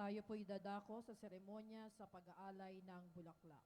Tayo po'y dadako sa seremonya sa pag-aalay ng bulaklak.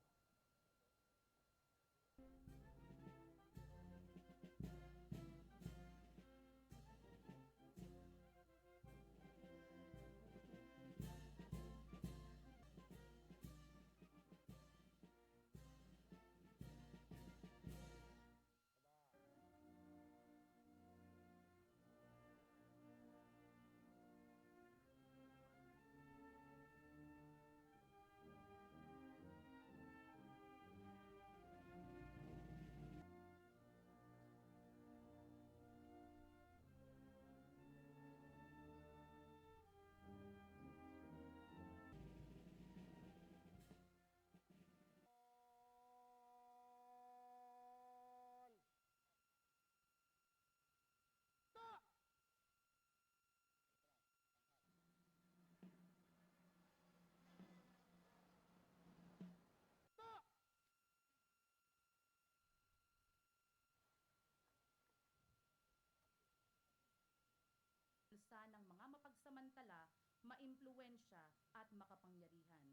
Mapagsamantala, maimpluwensya at makapangyarihan.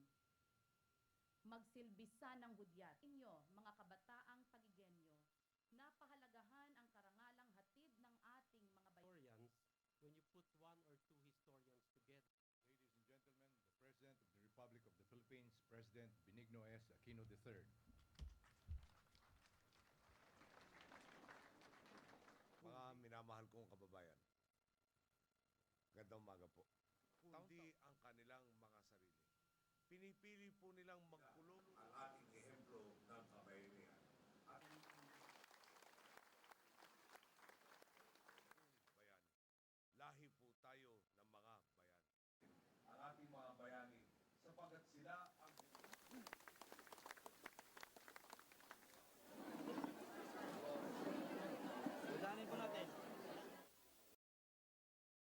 Magsilbisa ng hudyat inyo, mga kabataang tagigenyo, napahalagahan ang karangalang hatid ng ating mga bayan. historians, when you put one or two historians together, Ladies and gentlemen, the President of the Republic of the Philippines, President Benigno S. Aquino III. Mga minamahal kong kababayan. Gandang umaga po. Kundi ang kanilang mga sarili. Pinipili po nilang magkulong